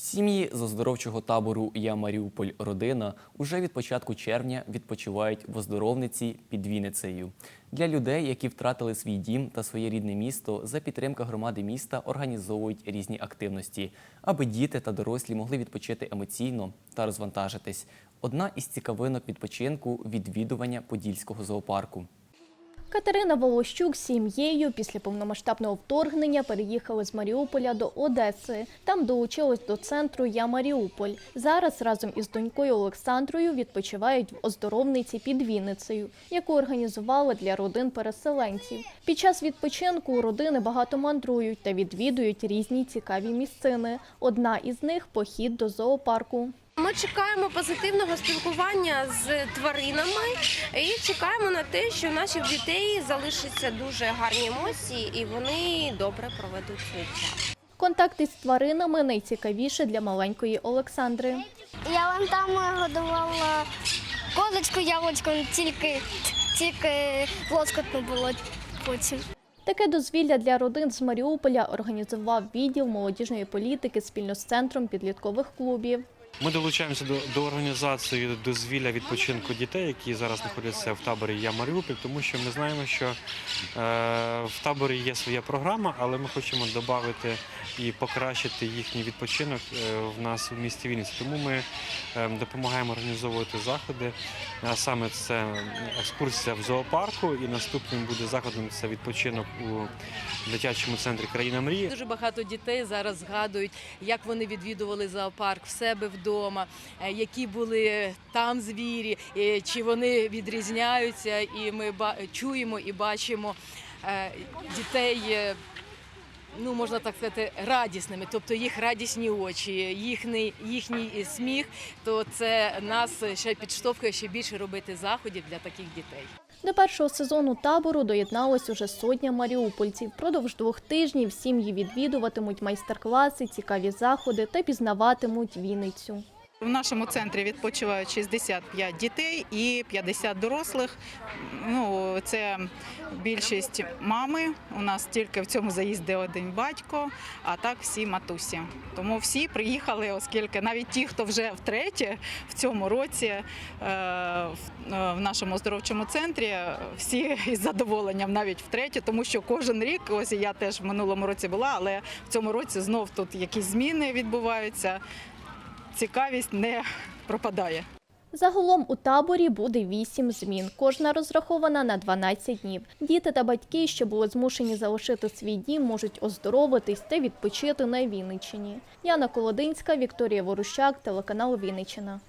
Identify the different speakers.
Speaker 1: Сім'ї з оздоровчого табору Я Маріуполь Родина уже від початку червня відпочивають в оздоровниці під Вінницею. Для людей, які втратили свій дім та своє рідне місто, за підтримка громади міста організовують різні активності, аби діти та дорослі могли відпочити емоційно та розвантажитись. Одна із цікавинок відпочинку відвідування Подільського зоопарку.
Speaker 2: Катерина Волощук з сім'єю після повномасштабного вторгнення переїхали з Маріуполя до Одеси. Там долучилась до центру Я Маріуполь. Зараз разом із донькою Олександрою відпочивають в оздоровниці під Вінницею, яку організували для родин переселенців. Під час відпочинку родини багато мандрують та відвідують різні цікаві місцини. Одна із них похід до зоопарку.
Speaker 3: Ми чекаємо позитивного спілкування з тваринами і чекаємо на те, що у наших дітей залишаться дуже гарні емоції і вони добре проведуть свій час.
Speaker 2: Контакти з тваринами найцікавіше для маленької Олександри.
Speaker 4: Я вам там годувала козочку яблучком, тільки, тільки лоскотно було потім.
Speaker 2: Таке дозвілля для родин з Маріуполя організував відділ молодіжної політики спільно з центром підліткових клубів.
Speaker 5: Ми долучаємося до, до організації дозвілля відпочинку дітей, які зараз знаходяться в таборі Я Маріуполь, тому що ми знаємо, що е, в таборі є своя програма, але ми хочемо додати і покращити їхній відпочинок е, в нас в місті Вінниці. Тому ми е, допомагаємо організовувати заходи. А саме це екскурсія в зоопарку, і наступним буде заходом це відпочинок у дитячому центрі Країна мрії.
Speaker 6: Дуже багато дітей зараз згадують, як вони відвідували зоопарк в себе вдома, е, які були там звірі, е, чи вони відрізняються, і ми чуємо і бачимо е, дітей. Ну, можна так сказати, радісними, тобто їх радісні очі, їхній, їхній сміх, то це нас ще підштовхує ще більше робити заходів для таких дітей.
Speaker 2: До першого сезону табору доєдналось уже сотня маріупольців. Продовж двох тижнів сім'ї відвідуватимуть майстер-класи, цікаві заходи та пізнаватимуть Вінницю.
Speaker 7: В нашому центрі відпочивають 65 дітей і 50 дорослих. Ну, це більшість мами. У нас тільки в цьому заїзді один батько, а так всі матусі. Тому всі приїхали, оскільки навіть ті, хто вже втретє в цьому році е, в е, нашому оздоровчому центрі, всі із задоволенням навіть втретє, тому що кожен рік, ось я теж в минулому році була, але в цьому році знов тут якісь зміни відбуваються цікавість не пропадає.
Speaker 2: Загалом у таборі буде вісім змін. Кожна розрахована на 12 днів. Діти та батьки, що були змушені залишити свій дім, можуть оздоровитись та відпочити на Вінниччині. Яна Колодинська, Вікторія Ворущак, телеканал Вінниччина.